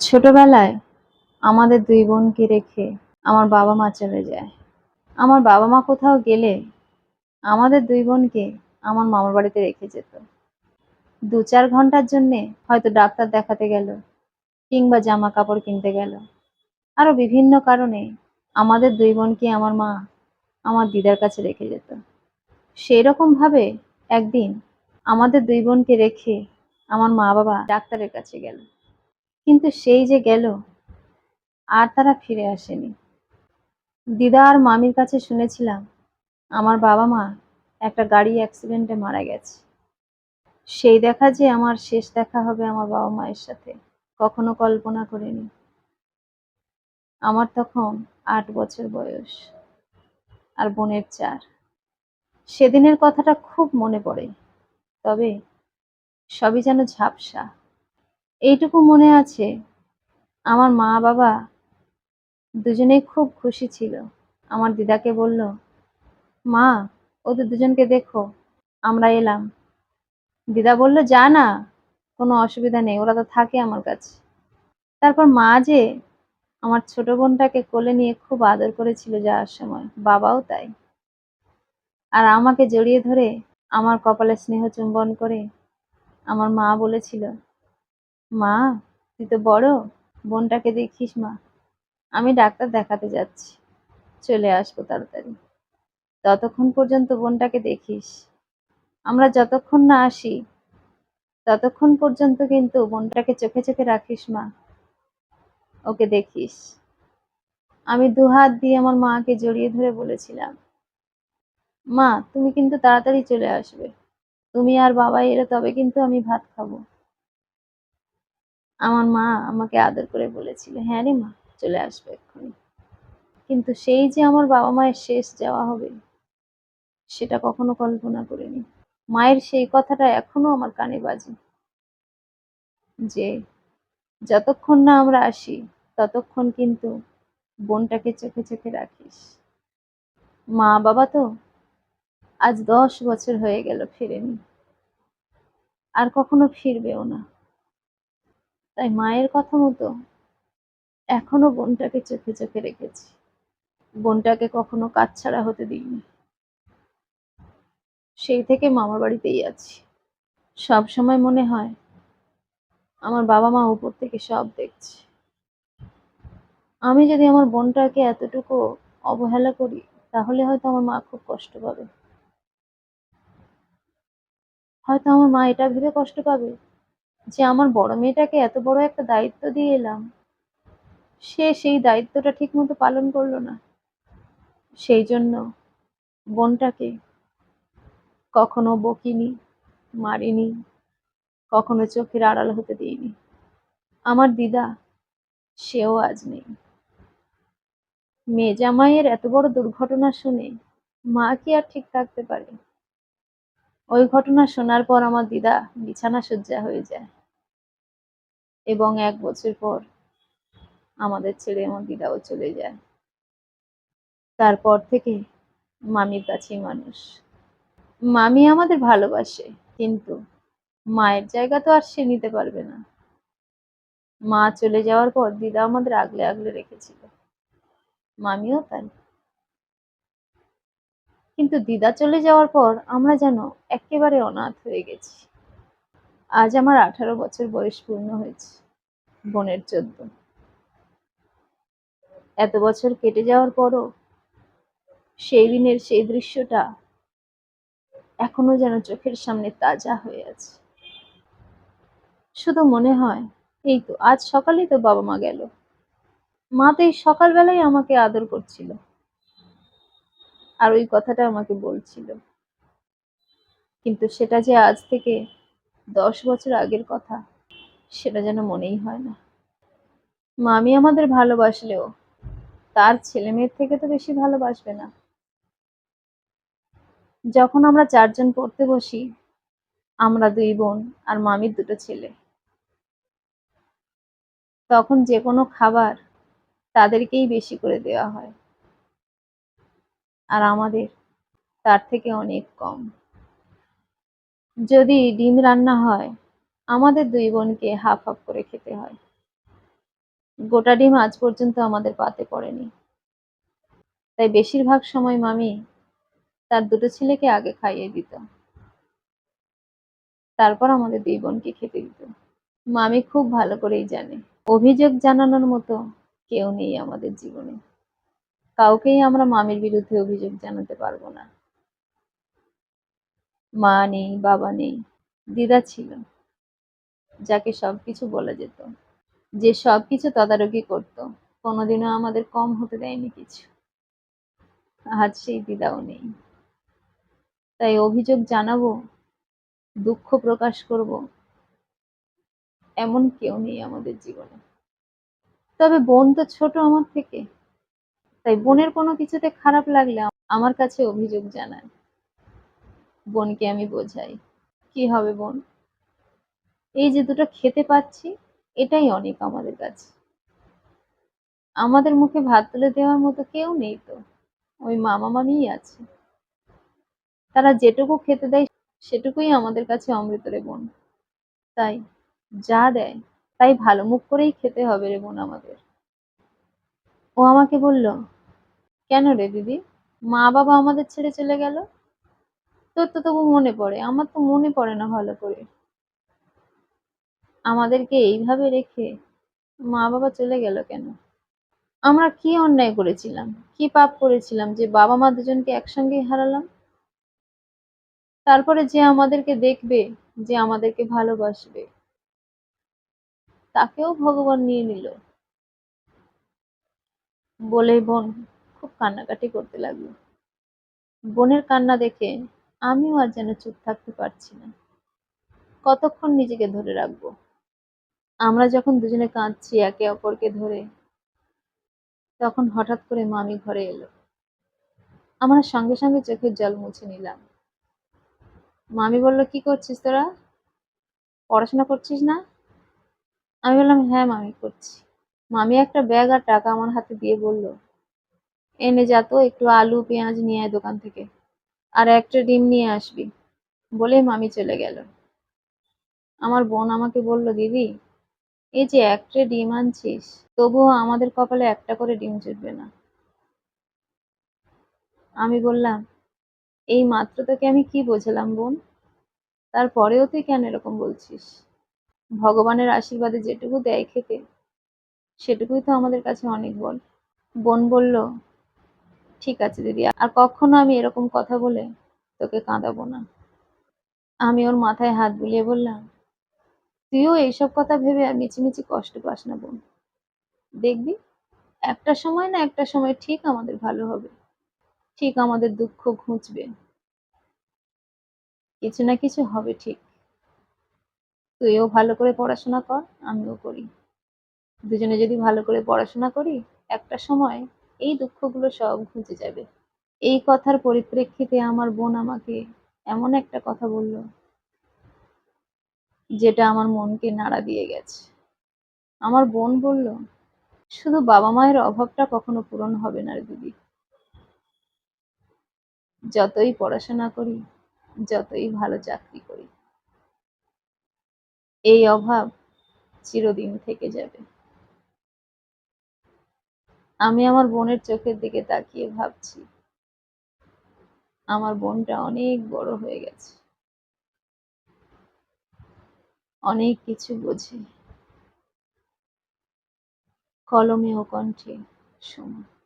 ছোটবেলায় আমাদের দুই বোনকে রেখে আমার বাবা মা চলে যায়। আমার বাবা মা কোথাও গেলে আমাদের দুই বোনকে আমার মামার বাড়িতে রেখে যেত। দু চার ঘণ্টার জন্যে হয়তো ডাক্তার দেখাতে গেল কিংবা জামা কাপড় কিনতে গেল। আরও বিভিন্ন কারণে আমাদের দুই বোনকে আমার মা আমার দিদার কাছে রেখে যেত। সেই রকম ভাবে একদিন আমাদের দুই বোনকে রেখে আমার মা বাবা ডাক্তারের কাছে গেল। কিন্তু সেই যে গেল, আর তারা ফিরে আসেনি। দিদা আর মামির কাছে শুনেছিলাম, আমার বাবা মা একটা গাড়ি অ্যাক্সিডেন্টে মারা গেছে। সেই দেখা যে আমার শেষ দেখা হবে আমার বাবা মায়ের সাথে, কখনো কল্পনা করিনি। আমার তখন আট বছর বয়স, আর বোনের চার। সেদিনের কথাটা খুব মনে পড়ে, তবে সবই যেন ঝাপসা। এইটুকু মনে আছে? আমার মা বাবা দুজনেই খুব খুশি ছিল। আমার দিদাকে বলল, মা, ওদের দুজনকে দেখো, আমরা এলাম। দিদা বলল, যা না, কোনো অসুবিধা নেই, ওরা তো থাকে আমার কাছে। তারপর মা যে আমার ছোট বোনটাকে কোলে নিয়ে খুব আদর করেছিল যাওয়ার সময়, বাবাও তাই। আর আমাকে জড়িয়ে ধরে আমার কপালে স্নেহ চুম্বন করে আমার মা বলেছিল মা, তুই তো বড়। বোনটাকে দেখিস মা। আমি ডাক্তার দেখাতে যাচ্ছি। চলে আসব তাড়াতাড়ি। ততক্ষণ পর্যন্ত বোনটাকে দেখিস। আমরা যতক্ষণ না আসি, ততক্ষণ পর্যন্ত কিন্তু বোনটাকে চোখে চোখে রাখিস মা। ওকে দেখিস। আমি দু হাত দিয়ে আমার মাকে জড়িয়ে ধরে বলেছিলাম। মা, তুমি কিন্তু তাড়াতাড়ি চলে আসবে। তুমি আর বাবা এলে তবে কিন্তু আমি ভাত খাব। আমার মা আমাকে আদর করে বলেছিল হ্যাঁ রে মা, চলে আসবে এক্ষুনি। কিন্তু সেই যে আমার বাবা মায়ের শেষ যাওয়া হবে, সেটা কখনো কল্পনা করিনি। মায়ের সেই কথাটা এখনও আমার কানে বাজে যে, যতক্ষণ না আমরা আসি, ততক্ষণ কিন্তু বোনটাকে চোখে চোখে রাখিস। মা বাবা তো আজ দশ বছর হয়ে গেল ফিরেনি। আর কখনো ফিরবেও না। তাই মায়ের কথা মতো এখনও বোনটাকে চোখে চোখে রেখেছি। বোনটাকে কখনো কাজ ছাড়া হতে দিইনি। সেই থেকে মামার বাড়িতেই আছি। সব সময় মনে হয় আমার বাবা মা উপর থেকে সব দেখছে। আমি যদি আমার বোনটাকে এতটুকু অবহেলা করি, তাহলে হয়তো আমার মা খুব কষ্ট পাবে। হয়তো আমার মা এটা ভেবে কষ্ট পাবে যে আমার বড় মেয়েটাকে এত বড় একটা দায়িত্ব দিয়ে এলাম। সে সেই দায়িত্বটা ঠিক মতো পালন করল না। সেই জন্য বোনটাকে কখনো বকিনি, মারিনি, কখনো চোখের আড়াল হতে দিইনি। আমার দিদা, সেও আজ নেই। মেয়ে জামাইয়ের এত বড় দুর্ঘটনা শুনে মা কি আর ঠিক থাকতে পারে? ওই ঘটনা শোনার পর আমার দিদা বিছানা সজ্জা হয়ে যায়। এবং এক বছর পর আমাদের ছেড়ে আমার দিদাও চলে যায়। তারপর থেকে মামির কাছেই মানুষ। মামি আমাদের ভালোবাসে, কিন্তু মায়ের জায়গা তো আর সে নিতে পারবে না। মা চলে যাওয়ার পর দিদা আমাদের আগলে আগলে রেখেছিল। মামিও তাই। কিন্তু দিদা চলে যাওয়ার পর আমরা যেন একেবারে অনাথ হয়ে গেছি। আজ আমার আঠারো বছর বয়স পূর্ণ হয়েছে, বোনের চোদ্দ এত বছর কেটে যাওয়ার পরও সেই দিনের সেই দৃশ্যটা এখনও যেন চোখের সামনে তাজা হয়ে আছে। শুধু মনে হয়, এই তো আজ সকালেই তো বাবা মা গেল। মা তো এই সকালবেলায় আমাকে আদর করছিল। আর ওই কথাটা আমাকে বলছিল। কিন্তু সেটা যে আজ থেকে দশ বছর আগের কথা, সেটা যেন মনেই হয় না। মামি আমাদের ভালোবাসলেও, তার ছেলে মেয়ের থেকে তো বেশি ভালোবাসবে না। যখন আমরা চারজন পড়তে বসি, আমরা দুই বোন আর মামির দুটো ছেলে। তখন যে কোনো খাবার তাদেরকেই বেশি করে দেওয়া হয়। আর আমাদের তার থেকে অনেক কম। যদি ডিম রান্না হয়, আমাদের দুই বোনকে হাফ হাফ করে খেতে হয়। গোটা ডিম আজ পর্যন্ত আমাদের পাতে পড়েনি। তাই বেশিরভাগ সময় মামি তার দুটো ছেলেকে আগে খাইয়ে দিত। তারপর আমাদের দুই বোনকে খেতে দিত। মামি খুব ভালো করেই জানে। অভিযোগ জানানোর মতো কেউ নেই আমাদের জীবনে। কাউকেই আমরা মামির বিরুদ্ধে অভিযোগ জানাতে পারব না। মা নেই, বাবা নেই, দিদা ছিল, যাকে সবকিছু বলা যেত। যে সবকিছু তদারকি করত, কোনোদিনও আমাদের কম হতে দেয়নি কিছু। আজ সেই দিদাও নেই। তাই অভিযোগ জানাব, দুঃখ প্রকাশ করব, এমন কেউ নেই আমাদের জীবনে। তবে বোন তো ছোট আমার থেকে, তাই বোনের কোনো কিছুতে খারাপ লাগলে আমার কাছে অভিযোগ জানায়। বোনকে আমি বোঝাই। কি হবে বোন? এই যে দুটো খেতে পাচ্ছি, এটাই অনেক আমাদের কাছে। আমাদের মুখে ভাত তুলে দেওয়ার মতো কেউ নেই তো। ওই মামা মামিই আছে। তারা যেটুকু খেতে দেয়, সেটুকুই আমাদের কাছে অমৃত রে বোন। তাই যা দেয়, তাই ভালো মুখ করেই খেতে হবে রে বোন আমাদের। ও আমাকে বলল, কেন রে দিদি? মা বাবা আমাদের ছেড়ে চলে গেল? তোর তো তবু মনে পড়ে। আমার তো মনে পড়ে না ভালো করে। আমাদেরকে এইভাবে রেখে মা বাবা চলে গেল কেন? আমরা কি অন্যায় করেছিলাম? কি পাপ করেছিলাম যে বাবা মা দুজনকে একসঙ্গেই হারালাম? তারপরে যে আমাদেরকে দেখবে, যে আমাদেরকে ভালোবাসবে, তাকেও ভগবান নিয়ে নিল। বলে বোন খুব কান্নাকাটি করতে লাগল। বোনের কান্না দেখে আমিও আর যেন চুপ থাকতে পারছি না। কতক্ষণ নিজেকে ধরে রাখব? আমরা যখন দুজনে কাঁদছি একে অপরকে ধরে, তখন হঠাৎ করে মামি ঘরে এলো। আমরা সঙ্গে সঙ্গে চোখের জল মুছে নিলাম। মামি বলল, কি করছিস তোরা? পড়াশোনা করছিস না? আমি বললাম হ্যাঁ মামি করছি। মামি একটা ব্যাগ আর টাকা আমার হাতে দিয়ে বলল, এনে যা তো, একটু আলু, পেঁয়াজ নিয়ে আয় দোকান থেকে। আর একটা ডিম নিয়ে আসবি। বলে মামি চলে গেল। আমার বোন আমাকে বলল, দিদি, এই যে একটা ডিম আনছিস, তবুও আমাদের কপালে একটা করে ডিম জুটবে না। আমি বললাম, এই মাত্র তোকে আমি কি বোঝালাম বোন? তারপরেও তুই কেন এরকম বলছিস? ভগবানের আশীর্বাদে যেটুকু দেয় খেতে, সেটুকুই তো আমাদের কাছে অনেক বল। বোন বলল ঠিক আছে, দিদি। আর কখনো আমি এরকম কথা বলে তোকে কাঁদাবো না। আমি ওর মাথায় হাত বুলিয়ে বললাম, তুইও এইসব কথা ভেবে আর মিছিমিছি কষ্ট পাস না বোন। দেখবি, একটা সময় না একটা সময় ঠিক আমাদের ভালো হবে। ঠিক আমাদের দুঃখ ঘুঁচবে। কিছু না কিছু হবে ঠিক। তুইও ভালো করে পড়াশোনা কর, আমিও করি। দুজনে যদি ভালো করে পড়াশোনা করি, একটা সময় এই দুঃখগুলো সব ঘুচে যাবে। এই কথার পরিপ্রেক্ষিতে আমার বোন আমাকে এমন একটা কথা বলল, যেটা আমার মনকে নাড়া দিয়ে গেছে। আমার বোন বলল, শুধু বাবা মায়ের অভাবটা কখনো পূরণ হবে না দিদি। যতই পড়াশোনা করি, যতই ভালো চাকরি করি, এই অভাব চিরদিন থেকে যাবে। আমি আমার বোনের চোখের দিকে তাকিয়ে ভাবছি। আমার বোনটা অনেক বড় হয়ে গেছে। অনেক কিছু বোঝে। কলমে ও কণ্ঠে সময়